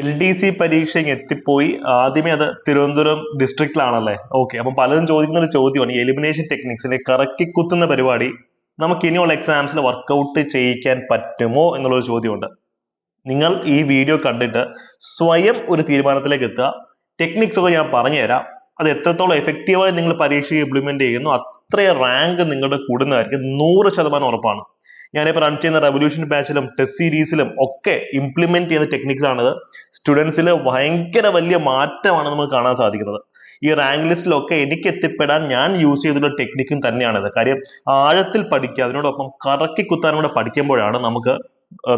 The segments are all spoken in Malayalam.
എൽ ഡി സി പരീക്ഷയ്ക്ക് എത്തിപ്പോയി. ആദ്യമേ അത് തിരുവനന്തപുരം ഡിസ്ട്രിക്റ്റിലാണല്ലേ ഓക്കെ അപ്പം പലരും ചോദിക്കുന്ന ഒരു ചോദ്യമാണ്. എലിമിനേഷൻ ടെക്നിക്സിലെ കറക്കി കുത്തുന്ന പരിപാടി നമുക്ക് ഇനിയുള്ള എക്സാംസിൽ വർക്കൗട്ട് ചെയ്യിക്കാൻ പറ്റുമോ എന്നുള്ളൊരു ചോദ്യമുണ്ട്. നിങ്ങൾ ഈ വീഡിയോ കണ്ടിട്ട് സ്വയം ഒരു തീരുമാനത്തിലേക്ക് എത്തുക. ടെക്നിക്സ് ഒക്കെ ഞാൻ പറഞ്ഞുതരാം. അത് എത്രത്തോളം എഫക്റ്റീവായി നിങ്ങൾ പരീക്ഷയിൽ ഇംപ്ലിമെന്റ് ചെയ്യുന്നു അത്രയും റാങ്ക് നിങ്ങളുടെ കൂടുന്നതായിരിക്കും. നൂറ് ശതമാനം ഉറപ്പാണ്. ഞാനിപ്പോൾ റൺ ചെയ്യുന്ന റെവല്യൂഷൻ ബാച്ചിലും ടെസ്റ്റ് സീരീസിലും ഒക്കെ ഇംപ്ലിമെന്റ് ചെയ്യുന്ന ടെക്നിക്സ് ആണിത്. സ്റ്റുഡൻസിൽ ഭയങ്കര വലിയ മാറ്റമാണ് നമുക്ക് കാണാൻ സാധിക്കുന്നത്. ഈ റാങ്ക് ലിസ്റ്റിലൊക്കെ എനിക്ക് എത്തിപ്പെടാൻ ഞാൻ യൂസ് ചെയ്തിട്ടുള്ള ടെക്നിക്കും തന്നെയാണിത്. കാര്യം ആഴത്തിൽ പഠിക്കുക അതിനോടൊപ്പം കറക്കി കുത്താനും കൂടെ പഠിക്കുമ്പോഴാണ് നമുക്ക്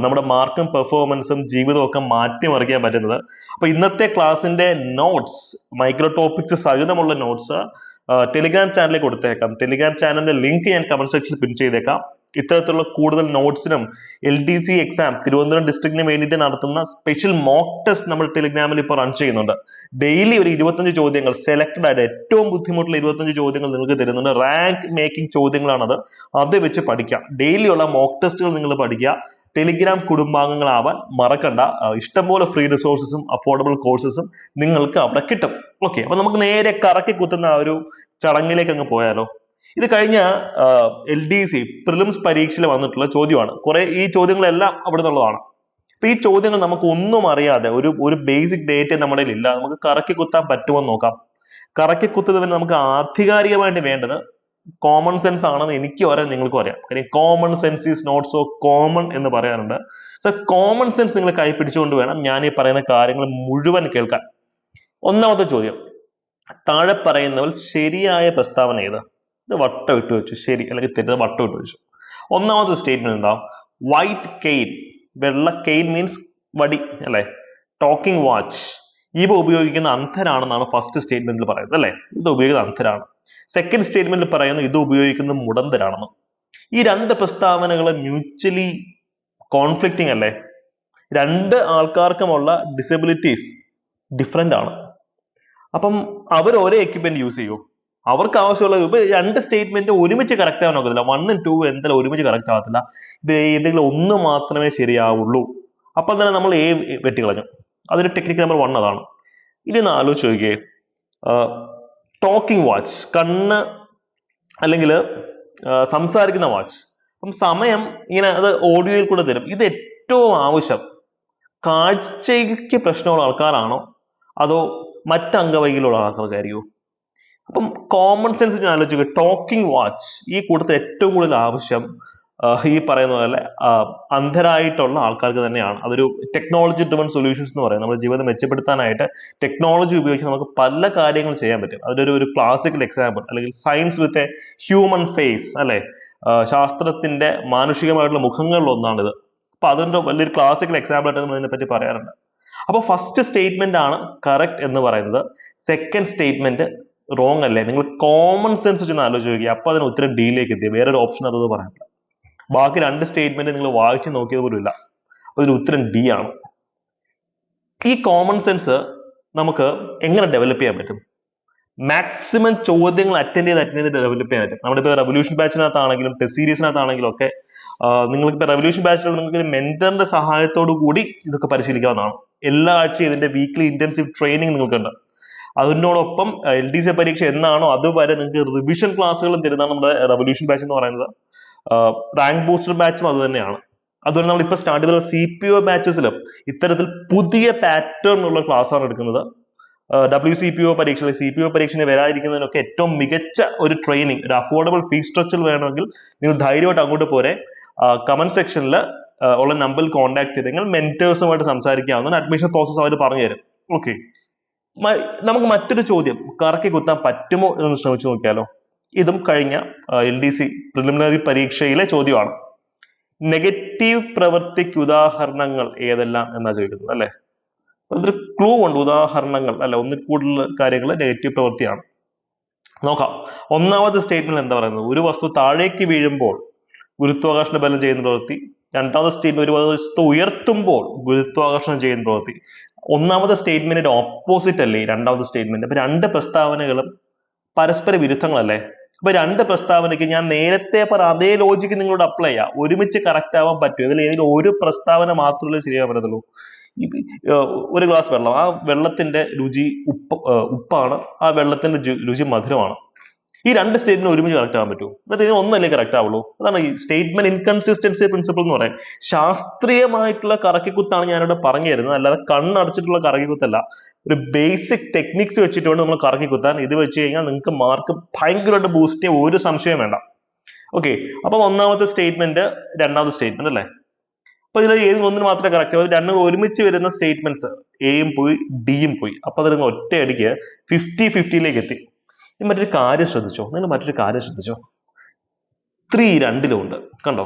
നമ്മുടെ മാർക്കും പെർഫോമൻസും ജീവിതവും ഒക്കെ മാറ്റിമറിക്കാൻ പറ്റുന്നത്. അപ്പൊ ഇന്നത്തെ ക്ലാസ്സിന്റെ നോട്ട്സ് മൈക്രോ ടോപ്പിക്സ് സഹിതമുള്ള നോട്ട്സ് ടെലിഗ്രാം ചാനലിൽ കൊടുത്തേക്കാം. ടെലിഗ്രാം ചാനലിന്റെ ലിങ്ക് ഞാൻ കമന്റ് സെക്ഷനിൽ പിൻ ചെയ്തേക്കാം. ഇത്തരത്തിലുള്ള കൂടുതൽ നോട്ട്സിനും L D C exam Thiruvananthapuram ഡിസ്ട്രിക്റ്റിന് വേണ്ടിയിട്ട് നടത്തുന്ന സ്പെഷ്യൽ മോക്ക് ടെസ്റ്റ് നമ്മൾ ടെലിഗ്രാമിൽ ഇപ്പോൾ റൺ ചെയ്യുന്നുണ്ട്. ഡെയിലി ഒരു ഇരുപത്തഞ്ച് ചോദ്യങ്ങൾ സെലക്ടഡ് ആയിട്ട് ഏറ്റവും ബുദ്ധിമുട്ടുള്ള ഇരുപത്തഞ്ച് ചോദ്യങ്ങൾ നിങ്ങൾക്ക് തരുന്നുണ്ട്. റാങ്ക് മേക്കിംഗ് ചോദ്യങ്ങളാണത്. അത് വെച്ച് പഠിക്കാം. ഡെയിലി ഉള്ള മോക്ക് ടെസ്റ്റുകൾ നിങ്ങൾ പഠിക്കുക. ടെലിഗ്രാം കുടുംബാംഗങ്ങളാവാൻ മറക്കണ്ട. ഇഷ്ടംപോലെ ഫ്രീ റിസോഴ്സസും അഫോർഡബിൾ കോഴ്സസും നിങ്ങൾക്ക് അവിടെ കിട്ടും. ഓക്കെ അപ്പൊ നമുക്ക് നേരെ കറക്കി കുത്തുന്ന ആ ഒരു ചടങ്ങിലേക്ക് അങ്ങ് പോയാലോ? ഇത് കഴിഞ്ഞ എൽ ഡി സി പ്രിലിംസ് പരീക്ഷയിൽ വന്നിട്ടുള്ള ചോദ്യമാണ്. കുറെ ഈ ചോദ്യങ്ങളെല്ലാം അവിടെ നിന്നുള്ളതാണ് അപ്പൊ ഈ ചോദ്യങ്ങൾ നമുക്ക് ഒന്നും അറിയാതെ ഒരു ഒരു ബേസിക് ഡേറ്റ നമ്മുടെ ഇല്ല. നമുക്ക് കറക്കി കുത്താൻ പറ്റുമോ നോക്കാം. കറക്കി കുത്തുന്നതിന് നമുക്ക് ആധികാരികമായിട്ട് വേണ്ടത് കോമൺ സെൻസ് ആണെന്ന് എനിക്കും അറിയാം നിങ്ങൾക്കും അറിയാം. കാര്യം common sense is not so common എന്ന് പറയാറുണ്ട്. സോ കോമൺ സെൻസ് നിങ്ങൾ കൈ പിടിച്ചുകൊണ്ട് വേണം ഞാൻ ഈ പറയുന്ന കാര്യങ്ങൾ മുഴുവൻ കേൾക്കാൻ. ഒന്നാമത്തെ ചോദ്യം. താഴെ പറയുന്നവൽ ശരിയായ പ്രസ്താവന ഏത്? ഇത് വട്ടം ഇട്ട് വെച്ചു. ശരി അല്ലെങ്കിൽ തെറ്റ് വട്ടം ഇട്ട് വെച്ചു. ഒന്നാമത്തെ സ്റ്റേറ്റ്മെന്റ് എന്താ? വൈറ്റ് കെയിൻ വെള്ള കെയിൻ മീൻസ് വടി അല്ലേ? ടോക്കിംഗ് വാച്ച് ഇവ ഉപയോഗിക്കുന്ന അന്ധരാണെന്നാണ് ഫസ്റ്റ് സ്റ്റേറ്റ്മെന്റിൽ പറയുന്നത് അല്ലേ? ഇത് ഉപയോഗിക്കുന്ന അന്ധരാണ് സെക്കൻഡ് സ്റ്റേറ്റ്മെന്റിൽ പറയുന്നു ഇത് ഉപയോഗിക്കുന്ന മുടന്തരാണെന്ന് ഈ രണ്ട് പ്രസ്താവനകൾ മ്യൂച്വലി കോൺഫ്ലിക്റ്റിംഗ് അല്ലേ? രണ്ട് ആൾക്കാർക്കുമുള്ള ഡിസബിലിറ്റീസ് ഡിഫറെന്റ് ആണ്. അപ്പം അവർ ഒരേ എക്യുപ്മെന്റ് യൂസ് ചെയ്യൂ. അവർക്ക് ആവശ്യമുള്ള ഇപ്പൊ രണ്ട് സ്റ്റേറ്റ്മെന്റ് ഒരുമിച്ച് കറക്റ്റ് ആവാൻ ഒക്കത്തില്ല. വണ്ണും ടൂ എന്തായാലും ഒരുമിച്ച് കറക്റ്റ് ആവത്തില്ല. ഇത് ഏതെങ്കിലും ഒന്ന് മാത്രമേ ശരിയാവുള്ളൂ. അപ്പൊ തന്നെ നമ്മൾ എ വെട്ടിക്കളഞ്ഞു. അതൊരു ടെക്നിക്ക് നമ്പർ വൺ അതാണ്. ഇനി ഒന്ന് ആലോചിച്ച് നോക്കിയേ. ടോക്കിംഗ് വാച്ച് കണ്ണ് അല്ലെങ്കിൽ സംസാരിക്കുന്ന വാച്ച് അപ്പം സമയം ഇങ്ങനെ അത് ഓഡിയോയിൽ കൂടെ തരും. ഇത് ഏറ്റവും ആവശ്യം. കാഴ്ചയ്ക്ക് പ്രശ്നമുള്ള ആൾക്കാരാണോ? അതോ മറ്റ് അംഗവൈകല്യമുള്ള ആൾക്കാർക്കായിരിക്കുമോ അപ്പം കോമൺ സെൻസ് ഞാൻ ആലോചിക്കുക ടോക്കിംഗ് വാച്ച് ഈ കൂട്ടത്തിൽ ഏറ്റവും കൂടുതൽ ആവശ്യം ഈ പറയുന്ന പോലെ അന്ധരായിട്ടുള്ള ആൾക്കാർക്ക് തന്നെയാണ്. അതൊരു ടെക്നോളജി ഡ്രിവൺ സൊല്യൂഷൻസ് എന്ന് പറയുന്നത് നമ്മുടെ ജീവിതം മെച്ചപ്പെടുത്താനായിട്ട് ടെക്നോളജി ഉപയോഗിച്ച് നമുക്ക് പല കാര്യങ്ങൾ ചെയ്യാൻ പറ്റും. അതിലൊരു ഒരു ക്ലാസിക്കൽ എക്സാമ്പിൾ അല്ലെങ്കിൽ science with a human face അല്ലെ? ശാസ്ത്രത്തിന്റെ മാനുഷികമായിട്ടുള്ള മുഖങ്ങളിൽ ഒന്നാണിത്. അപ്പൊ അതിന്റെ വലിയൊരു ക്ലാസിക്കൽ എക്സാമ്പിൾ ആയിട്ട് നമ്മൾ ഇതിനെപ്പറ്റി പറയാറുണ്ട്. അപ്പൊ ഫസ്റ്റ് സ്റ്റേറ്റ്മെന്റ് ആണ് കറക്റ്റ് എന്ന് പറയുന്നത്. സെക്കൻഡ് സ്റ്റേറ്റ്മെന്റ് റോങ് അല്ലേ? നിങ്ങൾ കോമൺ സെൻസ് വെച്ച് ആലോചിച്ച് നോക്കി അപ്പൊ അതിന് ഉത്തരം ഡിയിലേക്ക് എത്തി വേറെ ഒരു ഓപ്ഷൻ അതൊന്നും പറയാനില്ല. ബാക്കി രണ്ട് സ്റ്റേറ്റ്മെന്റ് നിങ്ങൾ വായിച്ചു നോക്കിയത് പോലും ഇല്ല. അതിന് ഉത്തരം ഡി ആണ്. ഈ കോമൺ സെൻസ് നമുക്ക് എങ്ങനെ ഡെവലപ്പ് ചെയ്യാൻ പറ്റും? മാക്സിമം ചോദ്യങ്ങൾ അറ്റൻഡ് ചെയ്ത് അറ്റൻഡ് ചെയ്ത് ഡെവലപ്പ് ചെയ്യാൻ പറ്റും. നമ്മുടെ ഇപ്പോൾ റെവല്യൂഷൻ ബാച്ചിനകത്താണെങ്കിലും ടെസ്റ്റ് സീരീസിനകത്താണെങ്കിലും ഒക്കെ നിങ്ങൾക്ക് റെവല്യൂഷൻ ബാച്ചിൽ നിങ്ങൾക്ക് മെന്ററിന്റെ സഹായത്തോടു കൂടി ഇതൊക്കെ പരിശീലിക്കാവുന്നതാണ്. എല്ലാ ആഴ്ചയും ഇതിന്റെ വീക്ക്ലി ഇന്റൻസീവ് ട്രെയിനിങ് നിങ്ങൾക്കുണ്ട് അതിനോടൊപ്പം എൽ ഡി സി പരീക്ഷ എന്നാണോ അതുവരെ നിങ്ങൾക്ക് റിവിഷൻ ക്ലാസ്സുകളും തരുന്നതാണ് നമ്മുടെ റവല്യൂഷൻ ബാച്ച് എന്ന് പറയുന്നത്. റാങ്ക് ബൂസ്റ്റർ ബാച്ചും അത് തന്നെയാണ് അതുപോലെ നമ്മൾ ഇപ്പൊ സ്റ്റാർട്ട് ചെയ്ത സി പി ഒ ബാച്ചസിലും ഇത്തരത്തിൽ പുതിയ പാറ്റേൺ ഉള്ള ആണ് എടുക്കുന്നത്. ഡബ്ല്യു സി പി ഒ പരീക്ഷ സി പി ഒ പരീക്ഷയിൽ വരാതിരിക്കുന്നതിനൊക്കെ ഏറ്റവും മികച്ച ഒരു ട്രെയിനിങ് ഒരു അഫോർഡബിൾ ഫീസ് സ്ട്രക്ചർ വേണമെങ്കിൽ നിങ്ങൾ ധൈര്യമായിട്ട് അങ്ങോട്ട് പോരെ. കമന്റ് സെക്ഷനിൽ ഉള്ള നമ്പറിൽ കോൺടാക്ട് ചെയ്തെങ്കിൽ മെന്റേഴ്സുമായിട്ട് സംസാരിക്കാവുന്ന അഡ്മിഷൻ പ്രോസസ് അവർ പറഞ്ഞു തരും ഓക്കെ നമുക്ക് മറ്റൊരു ചോദ്യം. കറക്കി കുത്താൻ പറ്റുമോ എന്ന് ശ്രമിച്ചു നോക്കിയാലോ? ഇതും കഴിഞ്ഞ എൽ ഡി സി പ്രിലിമിനറി പരീക്ഷയിലെ ചോദ്യമാണ്. നെഗറ്റീവ് പ്രവൃത്തിക്ക് ഉദാഹരണങ്ങൾ ഏതെല്ലാം എന്നാ ചോദിക്കുന്നത് അല്ലെ? ഒരു ക്ലൂ ഉണ്ട് ഉദാഹരണങ്ങൾ അല്ല ഒന്നിൽ കൂടുതൽ കാര്യങ്ങൾ നെഗറ്റീവ് പ്രവൃത്തിയാണ് നോക്കാം. ഒന്നാമത്തെ സ്റ്റേറ്റ്മെന്റ് എന്താ പറയുന്നത്? ഒരു വസ്തു താഴേക്ക് വീഴുമ്പോൾ ഗുരുത്വാകർഷണ ബലം ചെയ്യുന്ന പ്രവൃത്തി. രണ്ടാമത്തെ സ്റ്റേറ്റ്മെന്റ് ഒരു വസ്തു ഉയർത്തുമ്പോൾ ഗുരുത്വാകർഷണം ചെയ്യുന്ന പ്രവൃത്തി. ഒന്നാമത്തെ സ്റ്റേറ്റ്മെന്റിന്റെ ഓപ്പോസിറ്റ് അല്ലേ? രണ്ടാമത്തെ സ്റ്റേറ്റ്മെന്റ് അപ്പൊ രണ്ട് പ്രസ്താവനകളും പരസ്പര വിരുദ്ധങ്ങളല്ലേ? അപ്പൊ രണ്ട് പ്രസ്താവനയ്ക്ക് ഞാൻ നേരത്തെ പറഞ്ഞ അതേ ലോജിക്ക് നിങ്ങളോട് അപ്ലൈ ചെയ്യാം. ഒരുമിച്ച് കറക്റ്റ് ആവാൻ പറ്റും. ഇതിൽ ഏതെങ്കിലും ഒരു പ്രസ്താവന മാത്രമല്ലേ ശരിയാവാൻ പറ്റത്തുള്ളൂ. ഒരു ഗ്ലാസ് വെള്ളം. ആ വെള്ളത്തിന്റെ രുചി ഉപ്പ് ഉപ്പാണ്. ആ വെള്ളത്തിന്റെ രുചി മധുരമാണ്. ഈ രണ്ട് സ്റ്റേറ്റ്മെന്റ് ഒരുമിച്ച് കറക്റ്റ് ആവാൻ പറ്റുമോ? എന്നിട്ട് ഇതിന് ഒന്നല്ലേ കറക്റ്റ് ആവുള്ളൂ? അതാണ് ഈ സ്റ്റേറ്റ്മെന്റ് ഇൻകൺസിസ്റ്റൻസി പ്രിൻസിപ്പിൾ എന്ന് പറയാം ശാസ്ത്രീയമായിട്ടുള്ള കറക്കിക്കുത്താണ് ഞാനിവിടെ പറഞ്ഞു തരുന്നത് അല്ലാതെ കണ്ണടച്ചിട്ടുള്ള കറക്കിക്കുത്തല്ല. ഒരു ബേസിക് ടെക്നിക്സ് വേണം നമ്മൾ കറക്കിക്കുത്താൻ. ഇത് വെച്ച് കഴിഞ്ഞാൽ നിങ്ങൾക്ക് മാർക്ക് ഭയങ്കരമായിട്ട് ബൂസ്റ്റ് ചെയ്യാൻ ഒരു സംശയം വേണ്ട. ഓക്കെ അപ്പം ഒന്നാമത്തെ സ്റ്റേറ്റ്മെന്റ് രണ്ടാമത്തെ സ്റ്റേറ്റ്മെന്റ് അല്ലേ? അപ്പൊ ഇതിൽ ഏത് ഒന്നിന് മാത്രമേ കറക്റ്റ് ആവും? രണ്ടും ഒരുമിച്ച് വരുന്ന സ്റ്റേറ്റ്മെന്റ്സ് എയും പോയി ഡിയും പോയി. അപ്പൊ അതിൽ നിന്ന് ഒറ്റയടിക്ക് ഫിഫ്റ്റി ഫിഫ്റ്റിയിലേക്ക് എത്തി. ഇനി മറ്റൊരു കാര്യം ശ്രദ്ധിച്ചോ? നിങ്ങൾ മറ്റൊരു കാര്യം ശ്രദ്ധിച്ചോ? ത്രീ രണ്ടിലും ഉണ്ട് കണ്ടോ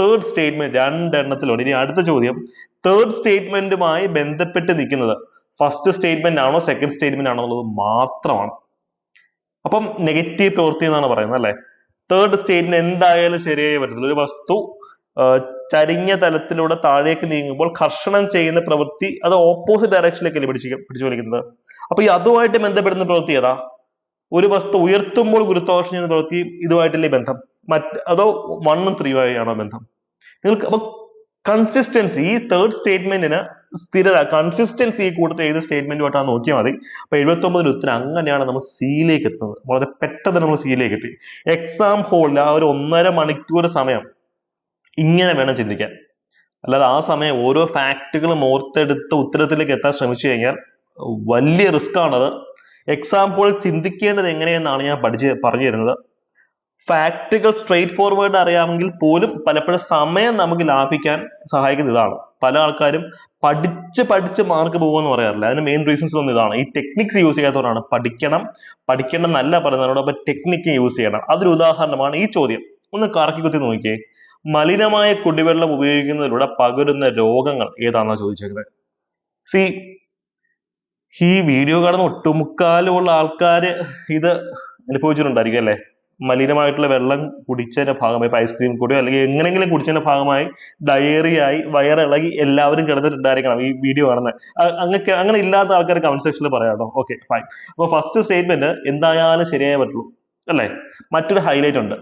തേർഡ് സ്റ്റേറ്റ്മെന്റ് രണ്ടെണ്ണത്തിലുണ്ട്. ഇനി അടുത്ത ചോദ്യം. തേർഡ് സ്റ്റേറ്റ്മെന്റുമായി ബന്ധപ്പെട്ട് നിൽക്കുന്നത് ഫസ്റ്റ് സ്റ്റേറ്റ്മെന്റ് ആണോ സെക്കൻഡ് സ്റ്റേറ്റ്മെന്റ് ആണോ എന്നുള്ളത് മാത്രമാണ്. അപ്പം നെഗറ്റീവ് പ്രവൃത്തി എന്നാണ് പറയുന്നത് അല്ലെ? തേർഡ് സ്റ്റേറ്റ്മെന്റ് എന്തായാലും ശരിയായി പറ്റത്തില്ല ഒരു വസ്തു ചരിഞ്ഞ തലത്തിലൂടെ താഴേക്ക് നീങ്ങുമ്പോൾ കർഷണം ചെയ്യുന്ന പ്രവൃത്തി അത് ഓപ്പോസിറ്റ് ഡയറക്ഷനിലേക്കല്ലേ പിടിച്ച് പിടിച്ചു വലിക്കുന്നത് അപ്പൊ ഈ അതുമായിട്ട് ബന്ധപ്പെടുന്ന പ്രവൃത്തി ഏതാ? ഒരു വസ്തു ഉയർത്തുമ്പോൾ ഗുരുത്വാകർഷണം ചെയ്യുന്ന പ്രവൃത്തി ഇതുമായിട്ടല്ലേ ബന്ധം? മറ്റ് അതോ വണ്ണും ആണോ ബന്ധം? നിങ്ങൾക്ക് അപ്പൊ കൺസിസ്റ്റൻസി ഈ തേർഡ് സ്റ്റേറ്റ്മെന്റിന് സ്ഥിരത കൺസിസ്റ്റൻസി ഈ കൂട്ടത്തിൽ ഏത് സ്റ്റേറ്റ്മെന്റുമായിട്ടാണ് നോക്കിയാൽ മതി. അപ്പൊ എഴുപത്തി ഒമ്പതിന് ഉത്തരം അങ്ങനെയാണ് നമ്മൾ സിയിലേക്ക് എത്തുന്നത്. വളരെ പെട്ടെന്ന് നമ്മൾ സിയിലേക്ക് എത്തി. എക്സാം ഹോളിൽ ആ ഒരു ഒന്നര മണിക്കൂർ സമയം ഇങ്ങനെ വേണം ചിന്തിക്കാൻ. അല്ലാതെ ആ സമയം ഓരോ ഫാക്റ്റുകളും ഓർത്തെടുത്ത് ഉത്തരത്തിലേക്ക് എത്താൻ ശ്രമിച്ചു കഴിഞ്ഞാൽ വലിയ റിസ്ക് ആണത്. എക്സാം ഹോളിൽ ചിന്തിക്കേണ്ടത് എങ്ങനെയെന്നാണ് ഞാൻ പഠിച്ച് പറഞ്ഞു തരുന്നത് ഫാക്റ്റുകൾ സ്ട്രെയിറ്റ് ഫോർവേഡ് അറിയാമെങ്കിൽ പോലും പലപ്പോഴും സമയം നമുക്ക് ലാഭിക്കാൻ സഹായിക്കുന്ന ഇതാണ്. പല ആൾക്കാരും പഠിച്ച് പഠിച്ച് മാർക്ക് പോകുമെന്ന് പറയാറില്ല. അതിന് മെയിൻ റീസൺസ് ഒന്ന് ഇതാണ്. ഈ ടെക്നിക്സ് യൂസ് ചെയ്യാത്തവരാണ്. പഠിക്കണം പഠിക്കണം എന്നല്ല പറയുന്നതിനോടൊപ്പം ടെക്നിക്ക് യൂസ് ചെയ്യണം. അതൊരു ഉദാഹരണമാണ് ഈ ചോദ്യം. ഒന്ന് കറക്കി കുത്തി നോക്കിയേ. മലിനമായ കുടിവെള്ളം ഉപയോഗിക്കുന്നതിലൂടെ പകരുന്ന രോഗങ്ങൾ ഏതാണെന്നാണ് ചോദിച്ചേക്കുന്നത്? സി ഈ വീഡിയോ കാണുന്ന ഒട്ടുമുക്കാലുമുള്ള ആൾക്കാര് ഇത് അനുഭവിച്ചിട്ടുണ്ടായിരിക്കും അല്ലേ? മലിനമായിട്ടുള്ള വെള്ളം കുടിച്ചതിന്റെ ഭാഗമായി ഇപ്പൊ ഐസ്ക്രീം കൂടിയോ അല്ലെങ്കിൽ എങ്ങനെയെങ്കിലും കുടിച്ചതിന്റെ ഭാഗമായി ഡയറിയായി വയറിളകി എല്ലാവരും കിടന്നിട്ടുണ്ടായിരിക്കണം ഈ വീഡിയോ കാണുന്നത് അങ്ങനെ അങ്ങനെ ഇല്ലാത്ത ആൾക്കാർ കമന്റ് സെക്ഷനിൽ പറയാട്ടോ ഓക്കെ ഫൈൻ അപ്പൊ ഫസ്റ്റ് സ്റ്റേറ്റ്മെന്റ് എന്തായാലും ശരിയായേ പറ്റുള്ളൂ അല്ലേ? മറ്റൊരു ഹൈലൈറ്റ് ഉണ്ട്.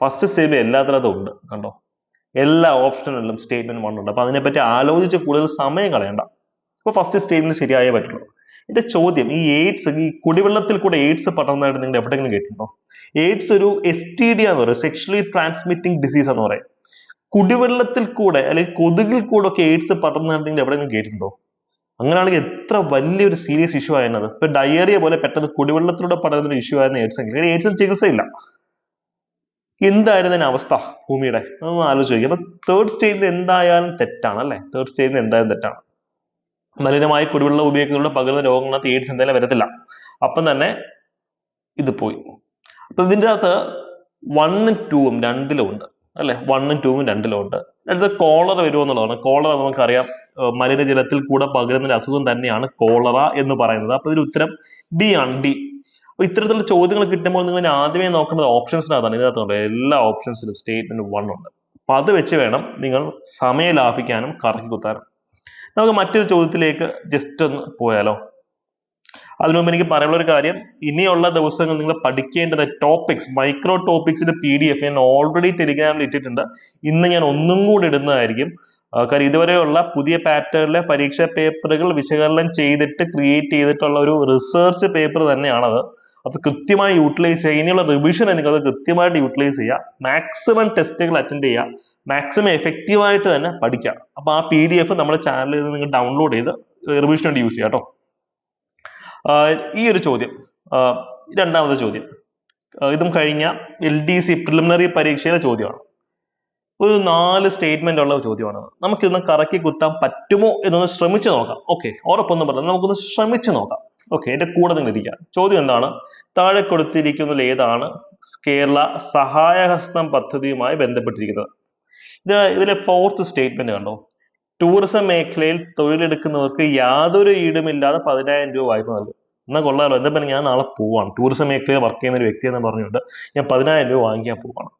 ഫസ്റ്റ് സ്റ്റേറ്റ്മെന്റ് എല്ലാത്തിനകത്തും ഉണ്ട് കണ്ടോ? എല്ലാ ഓപ്ഷനിലും സ്റ്റേറ്റ്മെന്റ് വണ്ണുണ്ട് ഉണ്ട്. അപ്പൊ അതിനെപ്പറ്റി ആലോചിച്ച് കൂടുതൽ സമയം കളയണ്ട. അപ്പൊ ഫസ്റ്റ് സ്റ്റേറ്റ്മെന്റ് ശരിയായേ പറ്റുള്ളൂ. എന്റെ ചോദ്യം ഈ എയ്ഡ്സ് ഈ കുടിവെള്ളത്തിൽ കൂടെ എയ്ഡ്സ് പടർന്നതായിട്ട് നിങ്ങൾ എവിടെയെങ്കിലും കേട്ടിട്ടുണ്ടോ? എയ്ഡ്സ് ഒരു എസ് ടി ഡി എന്ന് പറയും സെക്ഷലി ട്രാൻസ്മിറ്റിംഗ് ഡിസീസ് എന്ന് പറയും. കുടിവെള്ളത്തിൽ കൂടെ അല്ലെങ്കിൽ കൊതുകിൽ കൂടെ ഒക്കെ എയ്ഡ്സ് പടർന്നതായിട്ട് നിങ്ങൾ എവിടെയെങ്കിലും കേട്ടിട്ടുണ്ടോ? അങ്ങനെയാണെങ്കിൽ എത്ര വലിയൊരു സീരിയസ് ഇഷ്യൂ ആയിരുന്നത്. ഇപ്പൊ ഡയറിയ പോലെ പെട്ടെന്ന് കുടിവെള്ളത്തിലൂടെ പടരുന്ന ഒരു ഇഷ്യൂ ആയിരുന്നു എയ്ഡ്സ് എങ്കിൽ. എയ്ഡ്സിന് ചികിത്സയില്ല. എന്തായിരുന്നു അവസ്ഥ ഭൂമിയുടെ? ഒന്ന് ആലോചിച്ച് നോക്കി അപ്പൊ തേർഡ് സ്റ്റേജിൽ എന്തായാലും തെറ്റാണ് അല്ലെ? തേർഡ് സ്റ്റേജിൽ എന്തായാലും തെറ്റാണ്. മലിനമായ കുടിവെള്ളം ഉപയോഗിക്കുന്നതിലൂടെ പകരുന്ന രോഗങ്ങളകത്ത് എയ്ഡ്സ് എന്തായാലും വരത്തില്ല. അപ്പം തന്നെ ഇത് പോയി. അപ്പൊ ഇതിന്റെ അകത്ത് വണ്ണും ടൂവും രണ്ടിലും ഉണ്ട്. അല്ലെ? വണ്ണും ടൂവും രണ്ടിലും ഉണ്ട്. അടുത്ത കോളറ വരുമെന്നുള്ളതാണ് കോളറ നമുക്കറിയാം മലിനജലത്തിൽ കൂടെ പകരുന്ന ഒരു അസുഖം തന്നെയാണ് കോളറ എന്ന് പറയുന്നത്. അപ്പൊ ഇതിൽ ഉത്തരം ഡി ആണ്. ഡി അപ്പൊ ഇത്തരത്തിലുള്ള ചോദ്യങ്ങൾ കിട്ടുമ്പോൾ നിങ്ങൾ ആദ്യമേ നോക്കേണ്ടത് ഓപ്ഷൻസിനകത്താണ് ഇതിനകത്തുണ്ട് എല്ലാ ഓപ്ഷൻസിലും സ്റ്റേറ്റ്മെന്റ് വൺ ഉണ്ട്. അപ്പൊ അത് വെച്ച് വേണം നിങ്ങൾ സമയം ലാഭിക്കാനും കറക്കി കുത്താനും. നമുക്ക് മറ്റൊരു ചോദ്യത്തിലേക്ക് ജസ്റ്റ് ഒന്ന് പോയാലോ. അതിനു മുമ്പ് എനിക്ക് പറയാനുള്ള ഒരു കാര്യം ഇനിയുള്ള ദിവസങ്ങൾ നിങ്ങൾ പഠിക്കേണ്ടത് ടോപ്പിക്സ് മൈക്രോ ടോപ്പിക്സിന്റെ പി ഡി എഫ് ഞാൻ ഓൾറെഡി ടെലിഗ്രാമിൽ ഇട്ടിട്ടുണ്ട്. ഇന്ന് ഞാൻ ഒന്നും കൂടി ഇടുന്നതായിരിക്കും. കാരണം ഇതുവരെയുള്ള പുതിയ പാറ്റേണിലെ പരീക്ഷാ പേപ്പറുകൾ വിശകലനം ചെയ്തിട്ട് ക്രിയേറ്റ് ചെയ്തിട്ടുള്ള ഒരു റിസർച്ച് പേപ്പർ തന്നെയാണത്. അത് കൃത്യമായി യൂട്ടിലൈസ് ചെയ്യുക. ഇനിയുള്ള റിവിഷൻ നിങ്ങൾ അത് കൃത്യമായിട്ട് യൂട്ടിലൈസ് ചെയ്യുക മാക്സിമം ടെസ്റ്റുകൾ അറ്റൻഡ് ചെയ്യുക. മാക്സിമം എഫക്റ്റീവ് ആയിട്ട് തന്നെ പഠിക്കുക അപ്പൊ ആ പി ഡി എഫ് നമ്മുടെ ചാനലിൽ നിന്ന് നിങ്ങൾ ഡൗൺലോഡ് ചെയ്ത് റിവിഷൻ വേണ്ടി യൂസ് ചെയ്യാം കേട്ടോ ഈ ഒരു ചോദ്യം രണ്ടാമത്തെ ചോദ്യം. ഇതും കഴിഞ്ഞ എൽ ഡി സി പ്രിലിമിനറി പരീക്ഷയിലെ ചോദ്യമാണ്. ഒരു നാല് സ്റ്റേറ്റ്മെന്റ് ഉള്ള ചോദ്യമാണ്. നമുക്കിതൊന്ന് കറക്കി കുത്താൻ പറ്റുമോ എന്നൊന്ന് ശ്രമിച്ചു നോക്കാം. ഓക്കെ ഉറപ്പൊന്നും പറഞ്ഞാൽ നമുക്കൊന്ന് ശ്രമിച്ചു നോക്കാം. ഓക്കെ എന്റെ കൂടെ നിങ്ങൾ ഇരിക്കുക. ചോദ്യം എന്താണ്? താഴെ കൊടുത്തിരിക്കുന്നതിൽ ഏതാണ് കേരള സഹായഹസ്തം പദ്ധതിയുമായി ബന്ധപ്പെട്ടിരിക്കുന്നത്? ഇത് ഇതിലെ ഫോർത്ത് സ്റ്റേറ്റ്മെന്റ് കണ്ടോ? ടൂറിസം മേഖലയിൽ തൊഴിലെടുക്കുന്നവർക്ക് യാതൊരു ഈടുമില്ലാതെ പതിനായിരം രൂപ വായ്പ നൽകും. എന്നാൽ കൊള്ളാമല്ലോ എന്താ പറഞ്ഞാൽ ഞാൻ നാളെ പോവാണ്. ടൂറിസം മേഖലയിൽ വർക്ക് ചെയ്യുന്ന ഒരു വ്യക്തി എന്ന് പറഞ്ഞുകൊണ്ട് ഞാൻ പതിനായിരം രൂപ വാങ്ങിക്കാൻ പോവാണ്.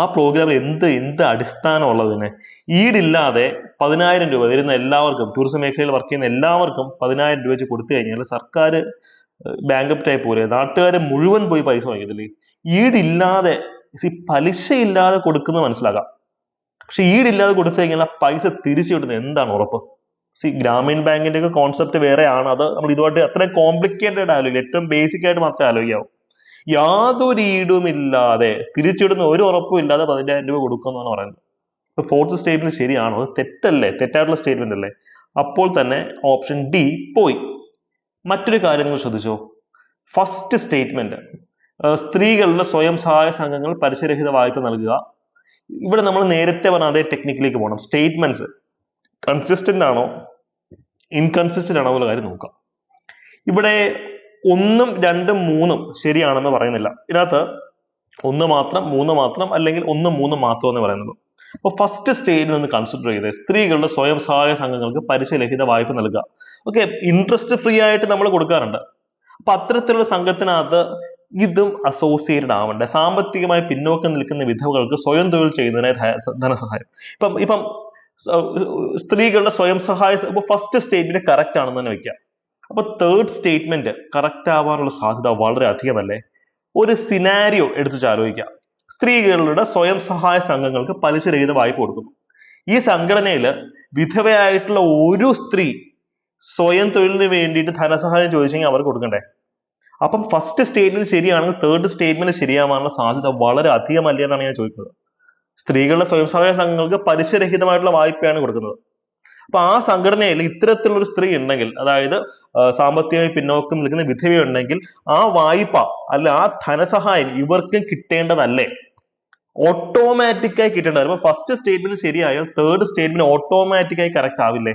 ആ പ്രോഗ്രാമിൽ എന്ത് എന്ത് അടിസ്ഥാനം ഉള്ളതിന് ഈടില്ലാതെ പതിനായിരം രൂപ വരുന്ന എല്ലാവർക്കും ടൂറിസം മേഖലയിൽ വർക്ക് ചെയ്യുന്ന എല്ലാവർക്കും പതിനായിരം രൂപ വെച്ച് കൊടുത്തു കഴിഞ്ഞാൽ സർക്കാർ ബാങ്ക് ആയി പോലെ നാട്ടുകാരെ മുഴുവൻ പോയി പൈസ വാങ്ങിക്കത്തില്ലേ? ഈടില്ലാതെ ഈ പലിശ ഇല്ലാതെ കൊടുക്കുന്നത് മനസ്സിലാക്കാം. പക്ഷെ ഈടില്ലാതെ കൊടുത്തു കഴിഞ്ഞാൽ പൈസ തിരിച്ചു കിട്ടുന്നത് എന്താണ് ഉറപ്പ്? സി ഗ്രാമീൺ ബാങ്കിന്റെ ഒക്കെ കോൺസെപ്റ്റ് വേറെയാണ്. അത് നമ്മൾ ഇതുമായിട്ട് അത്രയും കോംപ്ലിക്കേറ്റഡ് ആലോചിക്കും. ഏറ്റവും ബേസിക് ആയിട്ട് മാത്രമേ ആലോചിക്കാവൂ. യാതൊരു ഈടുമില്ലാതെ തിരിച്ചിടുന്ന ഒരു ഉറപ്പും ഇല്ലാതെ പതിനായിരം രൂപ കൊടുക്കുമെന്നാണ് പറയുന്നത്. ഇപ്പൊ ഫോർത്ത് സ്റ്റേറ്റ്മെന്റ് ശരിയാണോ? അത് തെറ്റല്ലേ? തെറ്റായിട്ടുള്ള സ്റ്റേറ്റ്മെന്റ് അല്ലേ? അപ്പോൾ തന്നെ ഓപ്ഷൻ ഡി പോയി. മറ്റൊരു കാര്യം നിങ്ങൾ ശ്രദ്ധിച്ചോ? ഫസ്റ്റ് സ്റ്റേറ്റ്മെന്റ് സ്ത്രീകളുടെ സ്വയം സഹായ സംഘങ്ങൾ പലിശരഹിത വായ്പ നൽകുക. ഇവിടെ നമ്മൾ നേരത്തെ പറഞ്ഞ അതേ ടെക്നിക്കിലേക്ക് പോകണം സ്റ്റേറ്റ്മെന്റ്സ് കൺസിസ്റ്റന്റ് ആണോ? ഇൻകൺസിസ്റ്റന്റ് ആണോ എന്നുള്ള കാര്യം നോക്കാം. ഇവിടെ ഒന്നും രണ്ടും മൂന്നും ശരിയാണെന്ന് പറയുന്നില്ല. ഇതിനകത്ത് ഒന്ന് മാത്രം മൂന്ന് മാത്രം അല്ലെങ്കിൽ ഒന്ന് മൂന്ന് മാത്രം എന്ന് പറയുന്നത്. അപ്പൊ ഫസ്റ്റ് സ്റ്റേജിൽ നിന്ന് കൺസിഡർ ചെയ്ത് സ്ത്രീകളുടെ സ്വയം സഹായ സംഘങ്ങൾക്ക് പലിശരഹിത വായ്പ നൽകുക. ഓക്കെ ഇൻട്രസ്റ്റ് ഫ്രീ ആയിട്ട് നമ്മൾ കൊടുക്കാറുണ്ട്. അപ്പൊ അത്തരത്തിലുള്ള സംഘത്തിനകത്ത് ഇതും അസോസിയേറ്റഡ് ആവണ്ടേ. സാമ്പത്തികമായി പിന്നോക്കം നിൽക്കുന്ന വിധവകൾക്ക് സ്വയം തൊഴിൽ ചെയ്യുന്നതിനായി ധനസഹായം. ഇപ്പം ഇപ്പം സ്ത്രീകളുടെ സ്വയം സഹായ ഫസ്റ്റ് സ്റ്റേറ്റ്മെന്റ് കറക്റ്റ് ആണെന്ന് തന്നെ വെക്കാം. അപ്പൊ തേർഡ് സ്റ്റേറ്റ്മെന്റ് കറക്റ്റ് ആവാനുള്ള സാധ്യത വളരെ അധികമല്ലേ? ഒരു സിനാരിയോ എടുത്തു ആലോചിക്കാം. സ്ത്രീകളുടെ സ്വയം സഹായ സംഘങ്ങൾക്ക് പലിശരഹിത വായ്പ കൊടുക്കുന്നു. ഈ സംഘടനയിൽ വിധവയായിട്ടുള്ള ഒരു സ്ത്രീ സ്വയം തൊഴിലിന് വേണ്ടിയിട്ട് ധനസഹായം ചോദിച്ചെങ്കിൽ അവർ കൊടുക്കണ്ടേ? അപ്പം ഫസ്റ്റ് സ്റ്റേറ്റ്മെന്റ് ശരിയാണെങ്കിൽ തേർഡ് സ്റ്റേറ്റ്മെന്റ് ശരിയാവാനുള്ള സാധ്യത വളരെ അധികം അധികമല്ല എന്നാണ് ഞാൻ ചോദിക്കുന്നത്. സ്ത്രീകളുടെ സ്വയം സഹായ സംഘങ്ങൾക്ക് പലിശരഹിതമായിട്ടുള്ള വായ്പയാണ് കൊടുക്കുന്നത്. അപ്പൊ ആ സംഘടനയിൽ ഇത്തരത്തിലുള്ള സ്ത്രീ ഉണ്ടെങ്കിൽ അതായത് സാമ്പത്തികമായി പിന്നോക്കം നിൽക്കുന്ന വിധവയുണ്ടെങ്കിൽ ആ വായ്പ അല്ല ആ ധനസഹായം ഇവർക്കും കിട്ടേണ്ടതല്ലേ? ഓട്ടോമാറ്റിക്കായി കിട്ടേണ്ടത്. ഫസ്റ്റ് സ്റ്റേറ്റ്മെന്റ് ശരിയായാൽ തേർഡ് സ്റ്റേറ്റ്മെന്റ് ഓട്ടോമാറ്റിക്കായി കറക്റ്റ് ആവില്ലേ?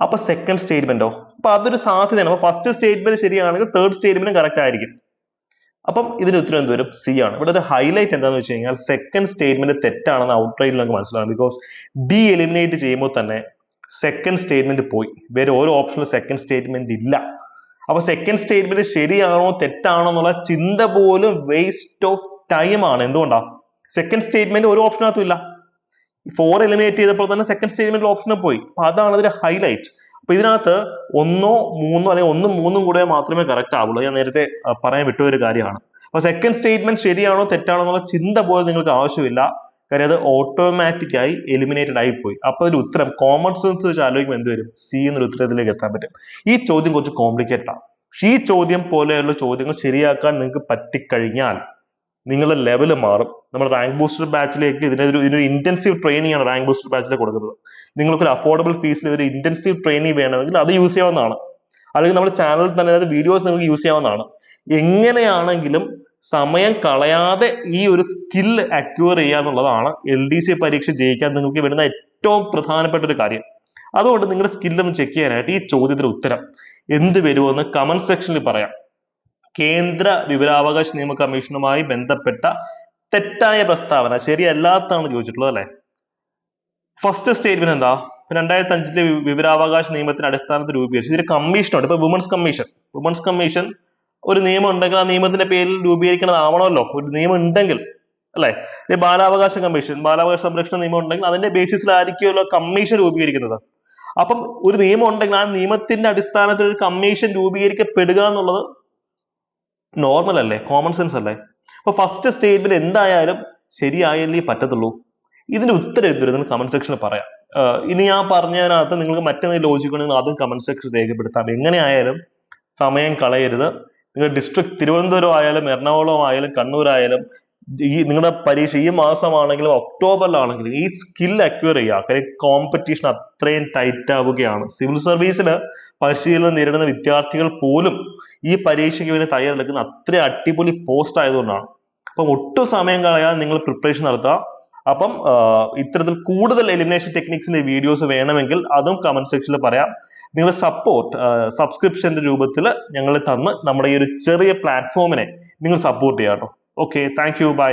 അപ്പൊ സെക്കൻഡ് സ്റ്റേറ്റ്മെന്റോ അപ്പൊ അതൊരു സാധ്യതയാണ്. അപ്പൊ ഫസ്റ്റ് സ്റ്റേറ്റ്മെന്റ് ശരിയാണെങ്കിൽ തേർഡ് സ്റ്റേറ്റ്മെന്റ് കറക്റ്റ് ആയിരിക്കും. അപ്പം ഇതിന് ഉത്തരം എന്ത് വരും? സി ആണ്. ഇവിടെ ഒരു ഹൈലൈറ്റ് എന്താന്ന് വെച്ച് കഴിഞ്ഞാൽ സെക്കൻഡ് സ്റ്റേറ്റ്മെന്റ് തെറ്റാണെന്ന് ഔട്ട്റൈറ്റിൽ നമുക്ക് മനസ്സിലാകും. ബിക്കോസ് ഡി എലിമിനേറ്റ് ചെയ്യുമ്പോൾ തന്നെ സെക്കൻഡ് സ്റ്റേറ്റ്മെന്റ് പോയി. വേറെ ഓരോ ഓപ്ഷനിലും സെക്കൻഡ് സ്റ്റേറ്റ്മെന്റ് ഇല്ല. അപ്പൊ സെക്കൻഡ് സ്റ്റേറ്റ്മെന്റ് ശരിയാണോ തെറ്റാണോ എന്നുള്ള ചിന്ത പോലും വേസ്റ്റ് ഓഫ് ടൈം ആണ്. എന്തുകൊണ്ടാ? സെക്കൻഡ് സ്റ്റേറ്റ്മെന്റ് ഒരു ഓപ്ഷനകത്തും ഇല്ല. ഫോർ എലിമിനേറ്റ് ചെയ്തപ്പോൾ തന്നെ സെക്കൻഡ് സ്റ്റേറ്റ്മെന്റ് ഓപ്ഷന് പോയി. അപ്പൊ അതാണ് അതിന്റെ ഹൈലൈറ്റ് അപ്പൊ ഇതിനകത്ത് ഒന്നോ മൂന്നോ അല്ലെങ്കിൽ ഒന്നും മൂന്നും കൂടെ മാത്രമേ കറക്റ്റ് ആവുള്ളൂ. ഞാൻ നേരത്തെ പറയാൻ വിട്ട ഒരു കാര്യമാണ്. അപ്പൊ സെക്കൻഡ് സ്റ്റേറ്റ്മെന്റ് ശരിയാണോ തെറ്റാണോ എന്നുള്ള ചിന്ത പോലും നിങ്ങൾക്ക് ആവശ്യമില്ല. കാര്യം അത് ഓട്ടോമാറ്റിക് ആയി എലിമിനേറ്റഡ് ആയി പോയി. അപ്പൊ ഒരു ഉത്തരം കോമൺ സെൻസ് വെച്ച് ആലോചിക്കുമ്പോൾ എന്ത് വരും? സി എന്നൊരു ഉത്തരത്തിലേക്ക് എത്താൻ പറ്റും. ഈ ചോദ്യം കുറച്ച് കോംപ്ലിക്കേറ്റഡ് ആണ്. ഈ ചോദ്യം പോലെയുള്ള ചോദ്യങ്ങൾ ശരിയാക്കാൻ നിങ്ങൾക്ക് പറ്റിക്കഴിഞ്ഞാൽ നിങ്ങളുടെ ലെവൽ മാറും. നമ്മൾ റാങ്ക് ബൂസ്റ്റർ ബാച്ചിലേക്ക് ഇതിനൊരു ഇതിനൊരു ഇന്റൻസീവ് ട്രെയിനിങ് ആണ് റാങ്ക് ബൂസ്റ്റർ ബാച്ചിൽ കൊടുക്കുന്നത്. നിങ്ങൾക്ക് ഒരു അഫോർഡബിൾ ഫീസിൽ ഒരു ഇന്റൻസീവ് ട്രെയിനിങ് വേണമെങ്കിൽ അത് യൂസ് ചെയ്യാവുന്നതാണ്. അല്ലെങ്കിൽ നമ്മുടെ ചാനലിൽ തന്നെ അതായത് വീഡിയോസ് നിങ്ങൾക്ക് യൂസ് ചെയ്യാവുന്നതാണ്. എങ്ങനെയാണെങ്കിലും സമയം കളയാതെ ഈ ഒരു സ്കിൽ അക്യൂർ ചെയ്യുക എന്നുള്ളതാണ് എൽ ഡി സി പരീക്ഷ ജയിക്കാൻ നിങ്ങൾക്ക് വരുന്ന ഏറ്റവും പ്രധാനപ്പെട്ട ഒരു കാര്യം. അതുകൊണ്ട് നിങ്ങളുടെ സ്കില്ലൊന്ന് ചെക്ക് ചെയ്യാനായിട്ട് ഈ ചോദ്യത്തിന് ഉത്തരം എന്ത് വരുമെന്ന് കമന്റ് സെക്ഷനിൽ പറയാം. കേന്ദ്ര വിവരാവകാശ നിയമ കമ്മീഷനുമായി ബന്ധപ്പെട്ട തെറ്റായ പ്രസ്താവന ശരിയല്ലാത്തതാണ് ചോദിച്ചിട്ടുള്ളത് അല്ലെ? ഫസ്റ്റ് സ്റ്റേറ്റ്മെന്റ് എന്താ? രണ്ടായിരത്തി അഞ്ചിലെ വിവരാവകാശ നിയമത്തിന്റെ അടിസ്ഥാനത്തിൽ രൂപീകരിച്ചു. ഇതൊരു കമ്മീഷൻ ഉണ്ട്. ഇപ്പൊ വുമൻസ് കമ്മീഷൻ വുമൻസ് കമ്മീഷൻ ഒരു നിയമം ഉണ്ടെങ്കിൽ ആ നിയമത്തിന്റെ പേരിൽ രൂപീകരിക്കണതാവണമല്ലോ ഒരു നിയമം ഉണ്ടെങ്കിൽ അല്ലെ? ബാലാവകാശ കമ്മീഷൻ ബാലാവകാശ സംരക്ഷണ നിയമം ഉണ്ടെങ്കിൽ അതിന്റെ ബേസിസിലായിരിക്കുമല്ലോ കമ്മീഷൻ രൂപീകരിക്കുന്നത്. അപ്പം ഒരു നിയമം ഉണ്ടെങ്കിൽ ആ നിയമത്തിന്റെ അടിസ്ഥാനത്തിൽ ഒരു കമ്മീഷൻ രൂപീകരിക്കപ്പെടുക എന്നുള്ളത് നോർമൽ അല്ലേ? കോമൺ സെൻസ് അല്ലേ? അപ്പൊ ഫസ്റ്റ് സ്റ്റേറ്റ്മെന്റ് എന്തായാലും ശരിയായല്ലേ പറ്റത്തുള്ളൂ. ഇതിന്റെ ഉത്തരം എന്തൊരു നിങ്ങൾ കമന്റ് സെക്ഷനിൽ പറയാം. ഇനി ഞാൻ പറഞ്ഞതിനകത്ത് നിങ്ങൾക്ക് മറ്റെന്തെങ്കിലും ലോജിക് ഉണ്ടെങ്കിൽ അതും കമന്റ് സെക്ഷനിൽ രേഖപ്പെടുത്താം. എങ്ങനെയായാലും സമയം കളയരുത്. നിങ്ങൾ ഡിസ്ട്രിക്ട് തിരുവനന്തപുരം ആയാലും എറണാകുളം ആയാലും കണ്ണൂർ ആയാലും ഈ നിങ്ങളുടെ പരീക്ഷ ഈ മാസമാണെങ്കിലും ഒക്ടോബറിലാണെങ്കിലും ഈ സ്കിൽ അക്വയർ ചെയ്യുക. കാര്യം കോമ്പറ്റീഷൻ അത്രയും ടൈറ്റ് ആവുകയാണ്. സിവിൽ സർവീസിന് പരിശീലനം നേരിടുന്ന വിദ്യാർത്ഥികൾ പോലും ഈ പരീക്ഷയ്ക്ക് വേണ്ടി തയ്യാറെടുക്കുന്ന അത്ര അടിപൊളി പോസ്റ്റ് ആയതുകൊണ്ടാണ്. അപ്പം ഒട്ടും സമയം കളയാതെ നിങ്ങൾ പ്രിപ്പറേഷൻ നടത്തുക. അപ്പം ഇത്തരത്തിൽ കൂടുതൽ എലിമിനേഷൻ ടെക്നിക്സിന്റെ വീഡിയോസ് വേണമെങ്കിൽ അതും കമന്റ് സെക്ഷനിൽ പറയാം. നിങ്ങളുടെ സപ്പോർട്ട് സബ്സ്ക്രിപ്ഷന്റെ രൂപത്തിൽ ഞങ്ങൾ തന്ന് നമ്മുടെ ഈ ഒരു ചെറിയ പ്ലാറ്റ്ഫോമിനെ നിങ്ങൾ സപ്പോർട്ട് ചെയ്യാട്ടോ കേട്ടോ ഓക്കെ താങ്ക് യു ബൈ